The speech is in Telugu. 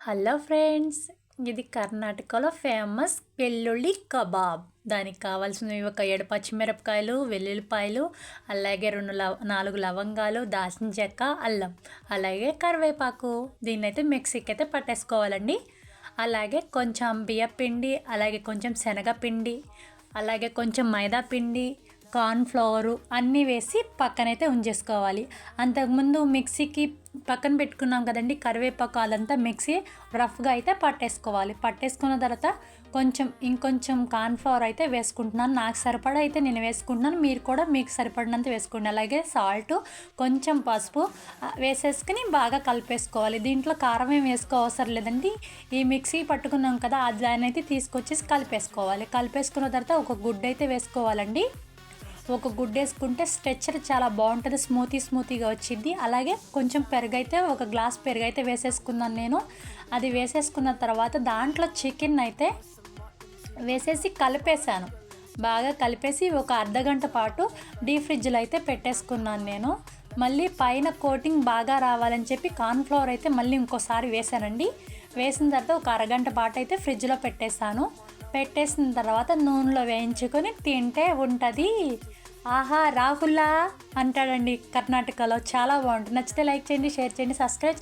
హలో ఫ్రెండ్స్ ఇది కర్ణాటకలో ఫేమస్ వెల్లుల్లి కబాబ్. దానికి కావాల్సినవి ఒక ఏడు పచ్చిమిరపకాయలు వెల్లుల్లిపాయలు అలాగే రెండు లవ నాలుగు లవంగాలు దాల్చిన చెక్క అల్లం అలాగే కరివేపాకు. దీన్ని అయితే మిక్సీకి అయితే పట్టేసుకోవాలండి. అలాగే కొంచెం బియ్యపిండి అలాగే కొంచెం శనగపిండి అలాగే కొంచెం మైదా పిండి కార్న్ఫ్లవరు అన్నీ వేసి పక్కనైతే ఉంచేసుకోవాలి. అంతకుముందు మిక్సీకి పక్కన పెట్టుకున్నాం కదండి కరివేపాకు అదంతా మిక్సీ రఫ్గా అయితే పట్టేసుకోవాలి. పట్టేసుకున్న తర్వాత కొంచెం ఇంకొంచెం కార్న్ఫ్లవర్ అయితే వేసుకుంటున్నాను. నాకు సరిపడా అయితే నేను వేసుకుంటున్నాను. మీరు కూడా మీకు సరిపడినంత వేసుకోండి. అలాగే సాల్ట్ కొంచెం పసుపు వేసేసుకుని బాగా కలిపేసుకోవాలి. దీంట్లో కారం ఏం వేసుకో అవసరం లేదండి. ఈ మిక్సీ పట్టుకున్నాం కదా అది దాన్ని అయితే తీసుకొచ్చేసి కలిపేసుకోవాలి. కలిపేసుకున్న తర్వాత ఒక గుడ్డ అయితే వేసుకోవాలండి. ఒక గుడ్ వేసుకుంటే స్ట్రెచ్చర్ చాలా బాగుంటుంది స్మూతీ స్మూతీగా వచ్చింది. అలాగే కొంచెం పెరుగైతే ఒక గ్లాస్ పెరుగైతే వేసేసుకున్నాను నేను. అది వేసేసుకున్న తర్వాత దాంట్లో చికెన్ అయితే వేసేసి కలిపేశాను. బాగా కలిపేసి ఒక అర్ధగంట పాటు డీ ఫ్రిడ్జ్లో అయితే పెట్టేసుకున్నాను నేను. మళ్ళీ పైన కోటింగ్ బాగా రావాలని చెప్పి కార్న్ఫ్లవర్ అయితే మళ్ళీ ఇంకోసారి వేసానండి వేసిన తర్వాత ఒక అరగంట పాటు అయితే ఫ్రిడ్జ్లో పెట్టేశాను. పెట్టేసిన తర్వాత నూనెలో వేయించుకొని తింటే ఉంటుంది. ఆహా రాహుల్లా అంటాడండి కర్ణాటకలో. చాలా బాగుంటుంది. నచ్చితే లైక్ చేయండి షేర్ చేయండి సబ్స్క్రైబ్